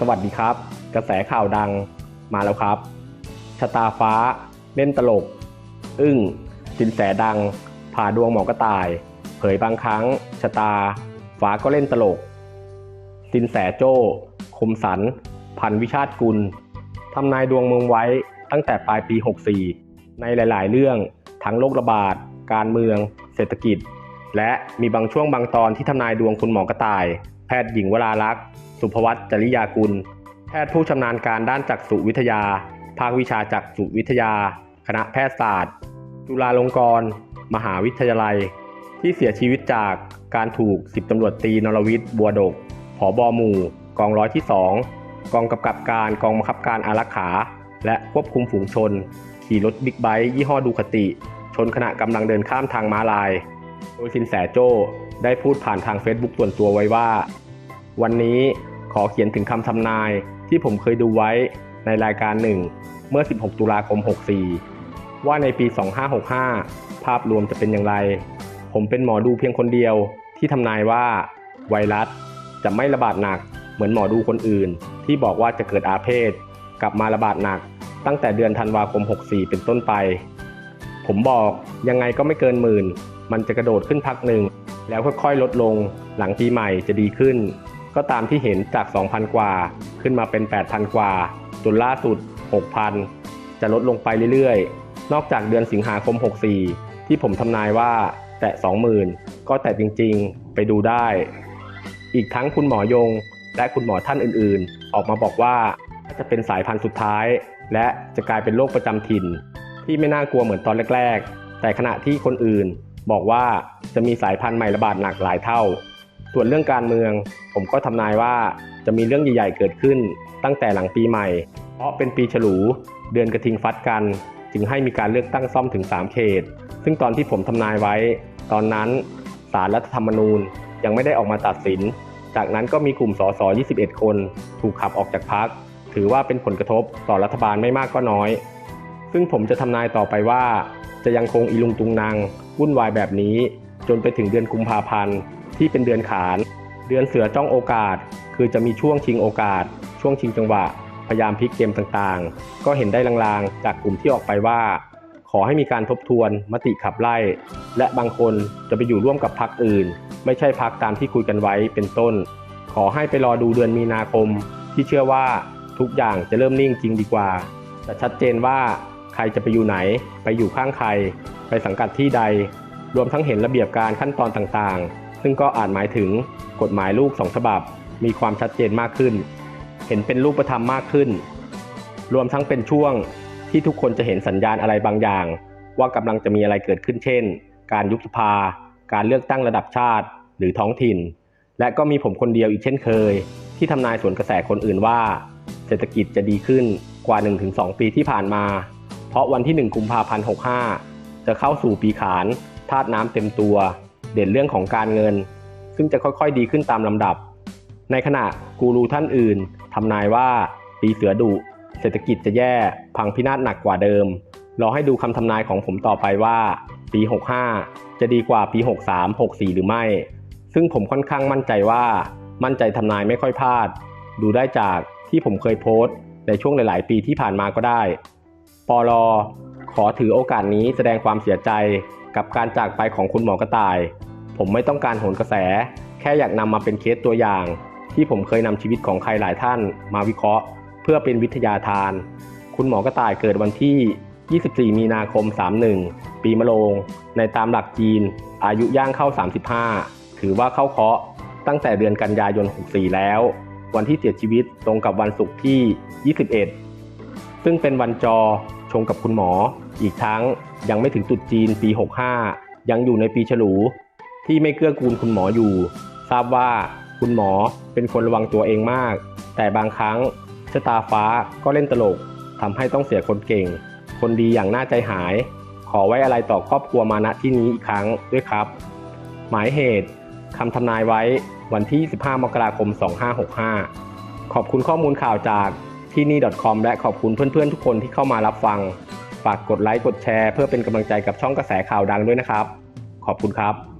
สวัสดีครับ กระแสข่าวดังมาแล้วครับ ชะตาฟ้า เล่นตลก อึ้ง สินแสดัง ผ่าดวงหมอกระต่าย เผยบางครั้ง ชะตา ฟ้าก็เล่นตลก สินแสโจ้ คมสัน พันวิชาติกุลทำนายดวงเมืองไว้ตั้งแต่ปลายปี 64 ในหลาย ๆ เรื่อง ทั้งโรคระบาด การเมือง เศรษฐกิจ และมีบางช่วงบางตอนที่ทำนายดวงคุณหมอกระต่าย แพทย์หญิงวราลักษ์ สุภวัตจริยากุล แพทย์ผู้ชำนาญการด้านจักษุวิทยา ภาควิชาจักษุวิทยา คณะแพทยศาสตร์ จุฬาลงกรณ์ มหาวิทยาลัย ที่เสียชีวิตจากการถูกสิบตำรวจตีนรวิทย์บัวดกผอบอหมู่ กองร้อยที่2กองกำกับการกองบังคับการอารักขา และควบคุมฝูงชน ขี่รถบิ๊กไบค์ยี่ห้อดูคติ ชนขณะกำลังเดินข้ามทางม้าลาย โดยสินแสโจ้ได้พูดผ่านทาง Facebook ส่วนตัวไว้ว่า วันนี้ขอเขียนถึงคำทำนายที่ผมเคยดูไว้ในรายการหนึ่งเมื่อ 16 ตุลาคม 64 ว่าในปี 2565 ภาพรวมจะเป็นอย่างไร ผมเป็นหมอดูเพียงคนเดียวที่ทำนายว่าไวรัสจะไม่ระบาดหนักเหมือนหมอดูคนอื่น ที่บอกว่าจะเกิดอาเพศ กลับมาระบาดหนัก ตั้งแต่เดือนธันวาคม 64 เป็นต้นไป ผมบอกยังไงก็ไม่เกินหมื่น มันจะกระโดดขึ้นพักหนึ่ง แล้วค่อยๆลดลง หลังปีใหม่จะดีขึ้น ก็ตามที่เห็นจาก 2,000 กว่า ขึ้นมาเป็น 8,000 กว่า จนล่าสุด 6,000 จะลดลงไปเรื่อยๆ นอกจากเดือนสิงหาคม 64 ที่ผมทำนายว่าแตะ 20,000 ก็แตะจริงๆ ไปดูได้ อีกทั้งคุณหมอยง และคุณหมอท่านอื่นๆ ออกมาบอกว่าน่าจะเป็นสายพันธุ์สุดท้าย และจะกลายเป็นโรคประจำถิ่น ที่ไม่น่ากลัวเหมือนตอนแรก ๆ แต่ขณะที่คนอื่น บอกว่าจะมีสายพันธุ์ใหม่ระบาดหนักหลายเท่า ส่วนเรื่องการเมือง ผมก็ทำนายว่าจะมีเรื่องใหญ่ๆเกิดขึ้น ตั้งแต่หลังปีใหม่ เพราะเป็นปีฉลู เดือนกระทิงฟัดกัน จึงให้มีการเลือกตั้งซ่อมถึง 3 เขต ซึ่งตอนที่ผมทำนายไว้ ตอนนั้นสารรัฐธรรมนูญยังไม่ได้ออกมาตัดสิน จากนั้นก็มีกลุ่มสส21 คน ถูกขับออกจากพัก ถือว่าเป็นผลกระทบต่อรัฐบาลไม่มากก็น้อย ซึ่งผมจะทำนายต่อไปว่า จะยังคงอีลุงตุงนางวุ่นวายแบบนี้ จนไปถึงเดือนกุมภาพันธ์ที่เป็นเดือนขาน เดือนเสือจ้องโอกาส คือจะมีช่วงชิงโอกาส ช่วงชิงจังหวะ พยายามพลิกเกมต่างๆ ก็เห็นได้ลางๆ จากกลุ่มที่ออกไปว่า ขอให้มีการทบทวนมติขับไล่ และบางคนจะไปอยู่ร่วมกับพรรคอื่น ไม่ใช่พรรคตามที่คุยกันไว้เป็นต้น ขอให้ไปรอดูเดือนมีนาคม ที่เชื่อว่าทุกอย่างจะเริ่มนิ่งจริงดีกว่า แต่ชัดเจนว่า ใครจะไปอยู่ไหน ไปอยู่ข้างใคร ไปสังกัดที่ใด รวมทั้งเห็นระเบียบการขั้นตอนต่างๆ ซึ่งก็อาจหมายถึงกฎหมายลูกสองฉบับ มีความชัดเจนมากขึ้น เห็นเป็นรูปธรรมมากขึ้น รวมทั้งเป็นช่วงที่ทุกคนจะเห็นสัญญาณอะไรบางอย่าง ว่ากำลังจะมีอะไรเกิดขึ้นเช่น การยุบสภา การเลือกตั้งระดับชาติ หรือท้องถิ่น และก็มีผมคนเดียวอีกเช่นเคย ที่ทำนายสวนกระแสคนอื่นว่า เศรษฐกิจจะดีขึ้นกว่า 1-2 ปีที่ผ่านมา เพราะวันที่ 1 กุมภาพันธ์65 จะเข้าสู่ปีขานธาตุน้ำเต็มตัว เด่นเรื่องของการเงิน ซึ่งจะค่อยๆดีขึ้นตามลำดับ ในขณะกูรูท่านอื่นทำนายว่าปีเสือดุ เศรษฐกิจจะแย่พังพินาศหนักกว่าเดิมรอให้ดูคำทำนายของผมต่อไปว่า ปี 65 จะดีกว่าปี 63 64 หรือไม่ ซึ่งผมค่อนข้างมั่นใจว่า มั่นใจทำนายไม่ค่อยพลาด ดูได้จากที่ผมเคยโพสต์ในช่วงหลาย ๆ ปีที่ผ่านมาก็ได้ ปลอขอถือโอกาสนี้แสดงความเสียใจกับการจากไปของคุณหมอกระต่าย ผมไม่ต้องการโหนกระแส แค่อยากนำมาเป็นเคสตัวอย่าง ที่ผมเคยนำชีวิตของใครหลายท่าน มาวิเคราะห์ เพื่อเป็นวิทยาทาน คุณหมอกระต่ายเกิดวันที่ 24 มีนาคม 31 ปีมะโรง ในตามหลักจีน อายุย่างเข้า 35 ถือว่าเข้าเคาะตั้งแต่เดือนกันยายน 64 แล้ว วันที่เสียชีวิตตรงกับวันศุกร์ที่ 21 ซึ่งเป็นวันจอ ชงกับคุณหมอ อีกทั้งยังไม่ถึงตรุษจีนปี 65 ยังอยู่ในปีฉลู ที่ไม่เกื้อกูลคุณหมออยู่ ทราบว่าคุณหมอเป็นคนระวังตัวเองมาก แต่บางครั้งชะตาฟ้าก็เล่นตลกทำให้ต้องเสียคนเก่ง คนดีอย่างน่าใจหาย ขอไว้อะไรต่อครอบครัวมาณที่นี้อีกครั้งด้วยครับ หมายเหตุคำทำนายไว้วันที่ 15 มกราคม 2565 ขอบคุณข้อมูลข่าวจาก ที่นี่ .com และขอบคุณเพื่อนๆ ทุกคนที่เข้ามารับฟัง ฝากกดไลค์กดแชร์ เพื่อเป็นกำลังใจกับช่องกระแสข่าวดังด้วยนะครับ ขอบคุณครับ